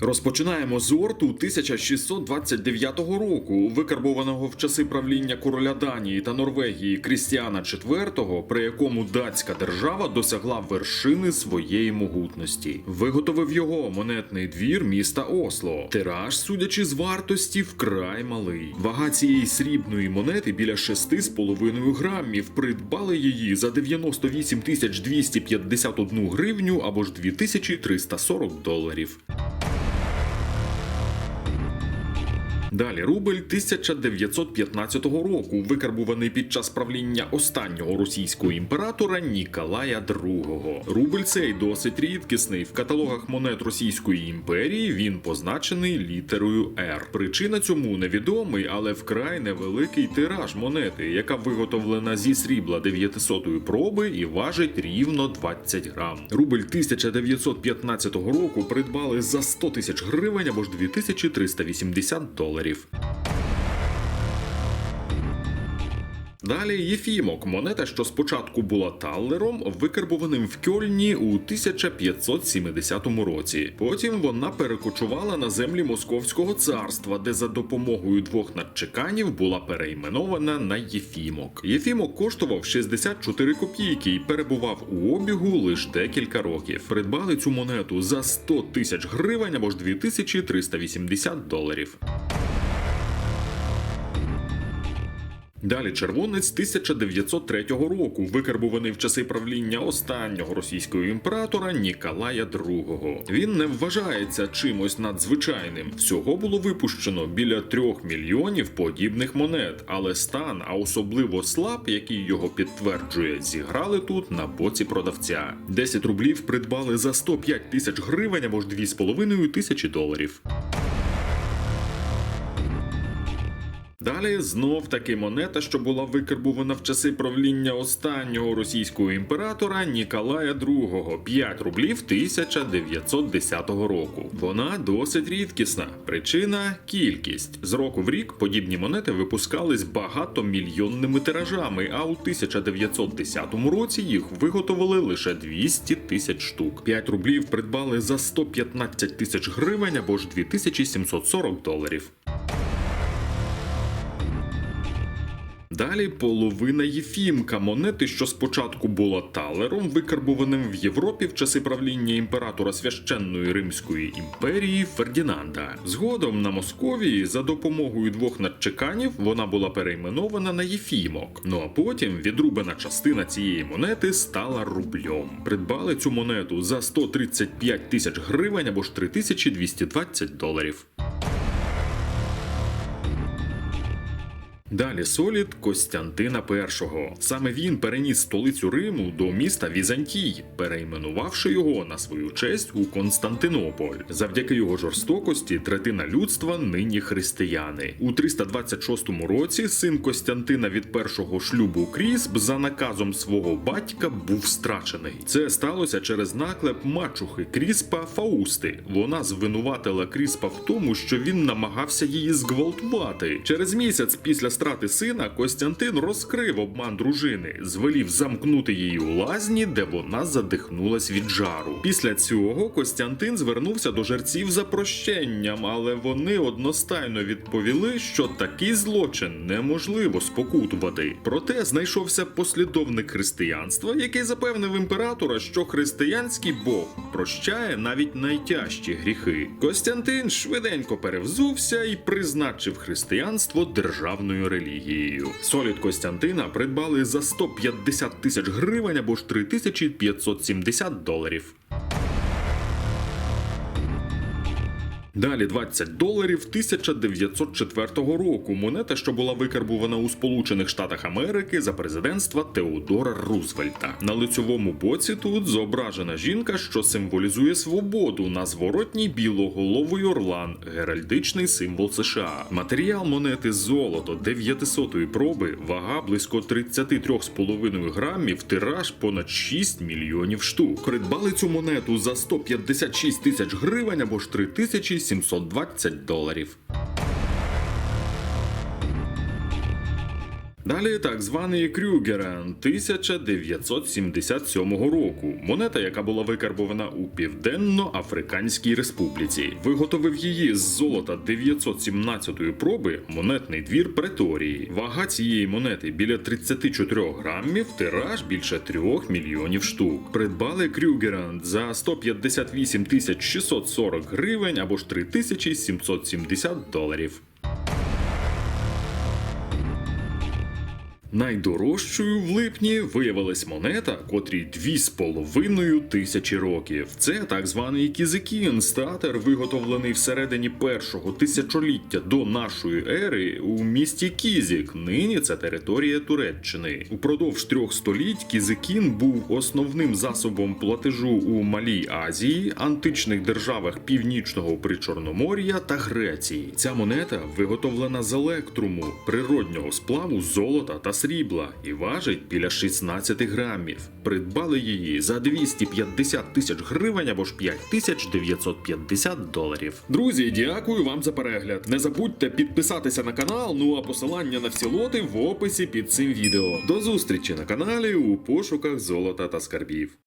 Розпочинаємо з орту 1629 року, викарбованого в часи правління короля Данії та Норвегії Крістіана IV, при якому датська держава досягла вершини своєї могутності. Виготовив його монетний двір міста Осло. Тираж, судячи з вартості, вкрай малий. Вага цієї срібної монети біля 6,5 грамів. Придбали її за 98 251 гривню або ж 2340 доларів. Далі рубль 1915 року, викарбуваний під час правління останнього російського імператора Ніколая II. Рубль цей досить рідкісний. В каталогах монет Російської імперії він позначений літерою R. Причина цьому невідомий, але вкрай невеликий тираж монети, яка виготовлена зі срібла 900 проби і важить рівно 20 грам. Рубль 1915 року придбали за 100 тисяч гривень або ж 2380 доларів. Далі Єфімок, монета, що спочатку була таллером, викарбованим в Кьольні у 1570 році. Потім вона перекочувала на землі Московського царства, де за допомогою двох надчеканів була перейменована на Єфімок. Єфімок коштував 64 копійки і перебував у обігу лише декілька років. Придбали цю монету за 100 тисяч гривень або ж 2380 доларів. Далі червонець 1903 року, викарбуваний в часи правління останнього російського імператора Ніколая II. Він не вважається чимось надзвичайним. Всього було випущено біля трьох мільйонів подібних монет, але стан, а особливо слаб, який його підтверджує, зіграли тут на боці продавця. 10 рублів придбали за 105 тисяч гривень або ж 2,5 тисячі доларів. Далі знов таки монета, що була викарбувана в часи правління останнього російського імператора Ніколая II, 5 рублів 1910 року. Вона досить рідкісна. Причина кількість. З року в рік подібні монети випускались багатомільйонними тиражами, а у 1910 році їх виготовили лише 200 тисяч штук. 5 рублів придбали за 115 тисяч гривень або ж 2740 доларів. Далі половина Єфімка монети, що спочатку була талером, викарбованим в Європі в часи правління імператора священної Римської імперії Фердінанда. Згодом на Московії за допомогою двох надчеканів вона була перейменована на Єфімок. Ну а потім відрубана частина цієї монети стала рубльом. Придбали цю монету за 135 тисяч гривень або ж 3220 доларів. Далі солід Костянтина І. Саме він переніс столицю Риму до міста Візантій, перейменувавши його на свою честь у Константинополь. Завдяки його жорстокості третина людства нині християни. У 326 році син Костянтина від першого шлюбу Крісп за наказом свого батька був страчений. Це сталося через наклеп мачухи Кріспа Фаусти. Вона звинуватила Кріспа в тому, що він намагався її зґвалтувати. Через місяць після страти сина Костянтин розкрив обман дружини, звелів замкнути її у лазні, де вона задихнулась від жару. Після цього Костянтин звернувся до жерців за прощенням, але вони одностайно відповіли, що такий злочин неможливо спокутувати. Проте знайшовся послідовник християнства, який запевнив імператора, що християнський Бог прощає навіть найтяжчі гріхи. Костянтин швиденько перевзувся і призначив християнство державною релігією. Солід Костянтина придбали за 150 тисяч гривень або ж 3570 доларів. Далі 20 доларів 1904 року. Монета, що була викарбувана у Сполучених Штатах Америки за президентства Теодора Рузвельта. На лицьовому боці тут зображена жінка, що символізує свободу. На зворотній білоголовий орлан, геральдичний символ США. Матеріал монети золото 900-ї проби, вага близько 33,5 грамів, тираж понад 6 мільйонів штук. Придбали цю монету за 156 тисяч гривень або ж 3720 доларів. Далі так званий Крюгерен 1977 року. Монета, яка була викарбована у Південно-Африканській Республіці. Виготовив її з золота 917 проби монетний двір Преторії. Вага цієї монети біля 34 грамів, тираж більше 3 мільйонів штук. Придбали Крюгерен за 158 тисяч 640 гривень або ж 3770 доларів. Найдорожчою в липні виявилась монета, котрій дві з половиною тисячі років. Це так званий кізикін, статер, виготовлений всередині першого тисячоліття до нашої ери у місті Кізік. Нині це територія Туреччини. Упродовж трьох століть кізикін був основним засобом платежу у Малій Азії, античних державах Північного Причорномор'я та Греції. Ця монета виготовлена з електруму, природнього сплаву золота та срібла і важить біля 16 грамів. Придбали її за 250 тисяч гривень або ж 5950 доларів. Друзі, дякую вам за перегляд. Не забудьте підписатися на канал. Ну а посилання на всі лоти в описі під цим відео. До зустрічі на каналі у пошуках золота та скарбів.